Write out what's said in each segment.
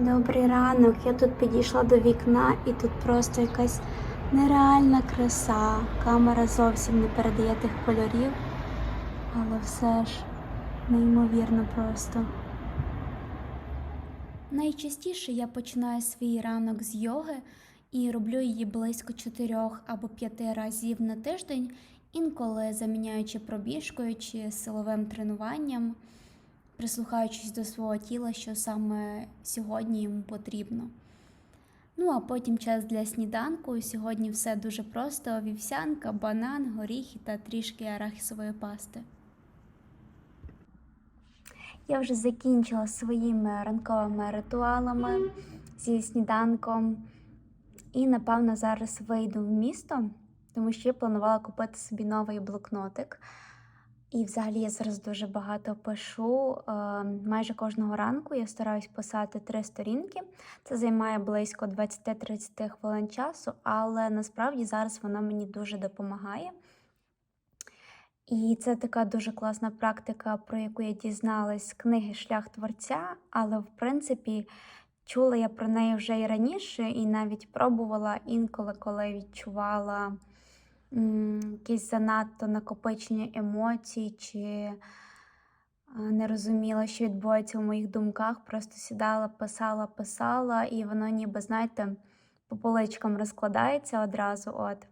Добрий ранок. Я тут підійшла до вікна і тут просто якась нереальна краса. Камера зовсім не передає тих кольорів, але все ж неймовірно просто. Найчастіше я починаю свій ранок з йоги і роблю її близько 4 або 5 разів на тиждень, інколи заміняючи пробіжкою чи силовим тренуванням, прислухаючись до свого тіла, що саме сьогодні йому потрібно. Ну а потім час для сніданку. Сьогодні все дуже просто: вівсянка, банан, горіхи та трішки арахісової пасти. Я вже закінчила своїми ранковими ритуалами зі сніданком. І, напевно, зараз вийду в місто, тому що я планувала купити собі новий блокнотик. І взагалі я зараз дуже багато пишу. Е, Майже кожного ранку я стараюсь писати три сторінки. Це займає близько 20-30 хвилин часу, але насправді зараз вона мені дуже допомагає. І це така дуже класна практика, про яку я дізналась з книги Шлях творця, але в принципі чула я про неї вже і раніше, і навіть пробувала інколи, коли відчувала м, якесь занадто накопичення емоцій, чи е, не розуміла, що відбувається в моїх думках. Просто сідала, писала, писала, і воно ніби, знаєте, по поличкам розкладається одразу. От.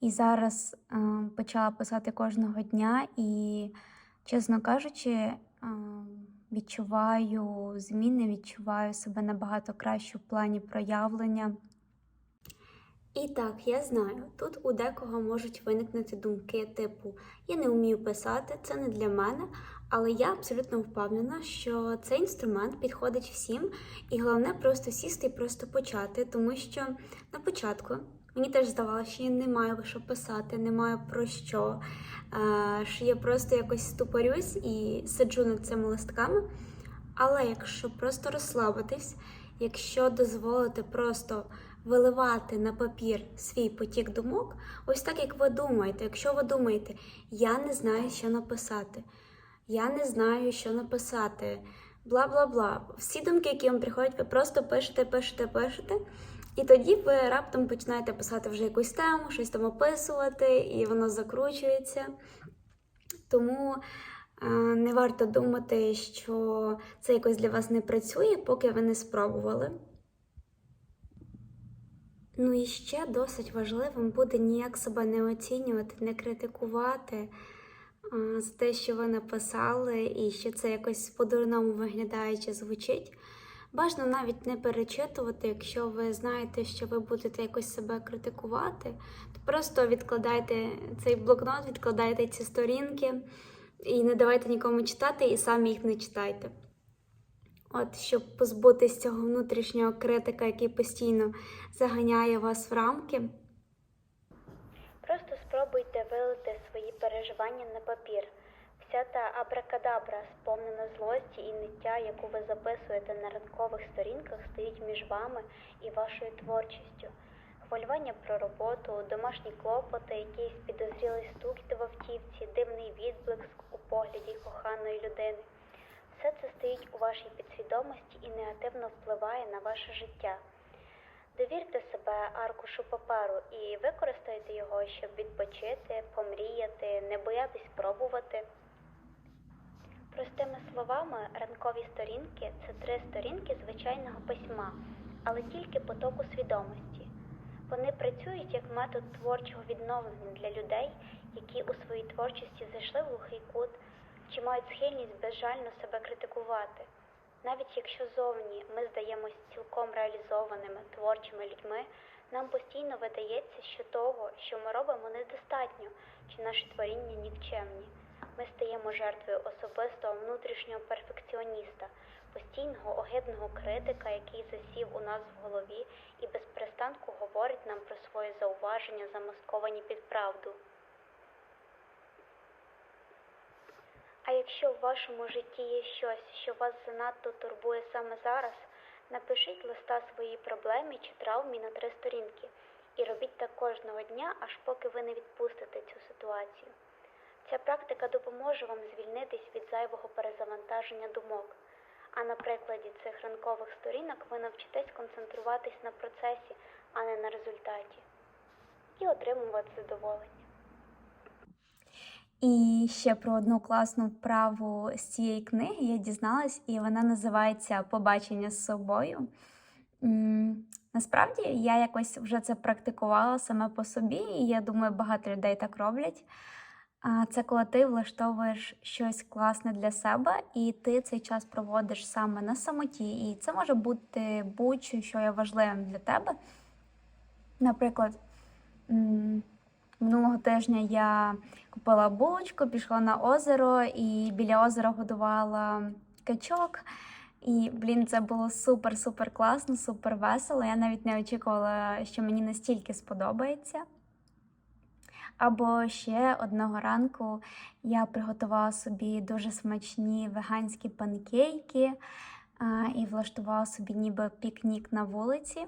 І зараз е, почала писати кожного дня, і, чесно кажучи, е, відчуваю зміни, відчуваю себе набагато краще в плані проявлення. І так, я знаю, тут у декого можуть виникнути думки типу Я не вмію писати, це не для мене. Але я абсолютно впевнена, що цей інструмент підходить всім, і головне просто сісти і просто почати, тому що на початку мені теж здавалося, що я не маю що писати, не маю про що, е, що я просто якось ступорюсь і сиджу над цими листками. Але якщо просто розслабитись, якщо дозволити просто виливати на папір свій потік думок, ось так як ви думаєте, якщо ви думаєте, я не знаю, що написати, я не знаю, що написати, бла бла бла. Всі думки, які вам приходять, ви просто пишете, пишете, пишете. І тоді ви раптом починаєте писати вже якусь тему, щось там описувати, і воно закручується. Тому е, не варто думати, що це якось для вас не працює, поки ви не спробували. Ну і ще досить важливим буде ніяк себе не оцінювати, не критикувати а, за те, що ви написали, і що це якось по-дурному виглядає чи звучить. Бажано навіть не перечитувати, якщо ви знаєте, що ви будете якось себе критикувати, то просто відкладайте цей блокнот, відкладайте ці сторінки і не давайте нікому читати, і самі їх не читайте. От, щоб позбутися цього внутрішнього критика, який постійно заганяє вас в рамки. Просто спробуйте вилити свої переживання на папір. Вся та абракадабра, сповнена злості і ниття, яку ви записуєте на ранкових сторінках, стоїть між вами і вашою творчістю. Хвилювання про роботу, домашні клопоти, якийсь підозрілий стукіт в автівці, дивний відблиск у погляді коханої людини. Стоїть у вашій підсвідомості і негативно впливає на ваше життя. Довірте себе аркушу паперу і використайте його, щоб відпочити, помріяти, не боятись пробувати. Простими словами, ранкові сторінки це три сторінки звичайного письма, але тільки потоку свідомості. Вони працюють як метод творчого відновлення для людей, які у своїй творчості зайшли в глухий кут чи мають схильність безжально себе критикувати. Навіть якщо зовні ми здаємось цілком реалізованими творчими людьми, нам постійно видається, що того, що ми робимо, недостатньо, чи наші творіння нікчемні. Ми стаємо жертвою особистого внутрішнього перфекціоніста, постійного огидного критика, який засів у нас в голові і без перестанку говорить нам про свої зауваження, замасковані під правду. А якщо в вашому житті є щось, що вас занадто турбує саме зараз, напишіть листа своїй проблемі чи травмі на три сторінки і робіть так кожного дня, аж поки ви не відпустите цю ситуацію. Ця практика допоможе вам звільнитись від зайвого перезавантаження думок. А на прикладі цих ранкових сторінок ви навчитесь концентруватись на процесі, а не на результаті, і отримувати задоволення. І ще про одну класну вправу з цієї книги я дізналась, і вона називається Побачення з собою. Насправді я якось вже це практикувала саме по собі, і я думаю, багато людей так роблять. Це коли ти влаштовуєш щось класне для себе, і ти цей час проводиш саме на самоті. І це може бути будь-що, що є важливим для тебе. Наприклад, минулого тижня я купила булочку, пішла на озеро і біля озера годувала качок. І, блін, це було супер-супер класно, супер весело. Я навіть не очікувала, що мені настільки сподобається. Або ще одного ранку я приготувала собі дуже смачні веганські панкейки і влаштувала собі ніби пікнік на вулиці.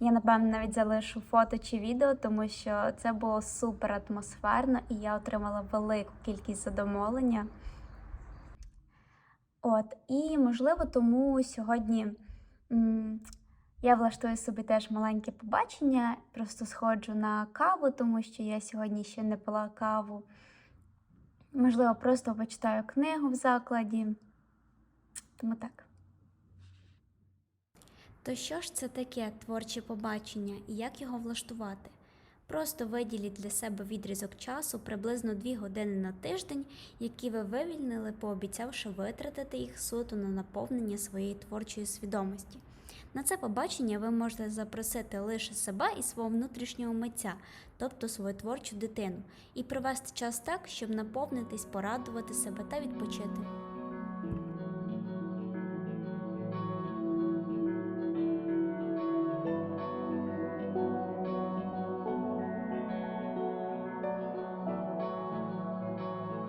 Я, напевно, навіть залишу фото чи відео, тому що це було супер атмосферно і я отримала велику кількість задоволення. От, і можливо, тому сьогодні м, я влаштую собі теж маленьке побачення, просто сходжу на каву, тому що я сьогодні ще не пила каву. Можливо, просто почитаю книгу в закладі. Тому так. То що ж це таке творче побачення і як його влаштувати? Просто виділіть для себе відрізок часу приблизно 2 години на тиждень, які ви вивільнили, пообіцявши витратити їх суто на наповнення своєї творчої свідомості. На це побачення ви можете запросити лише себе і свого внутрішнього митця, тобто свою творчу дитину, і провести час так, щоб наповнитись, порадувати себе та відпочити.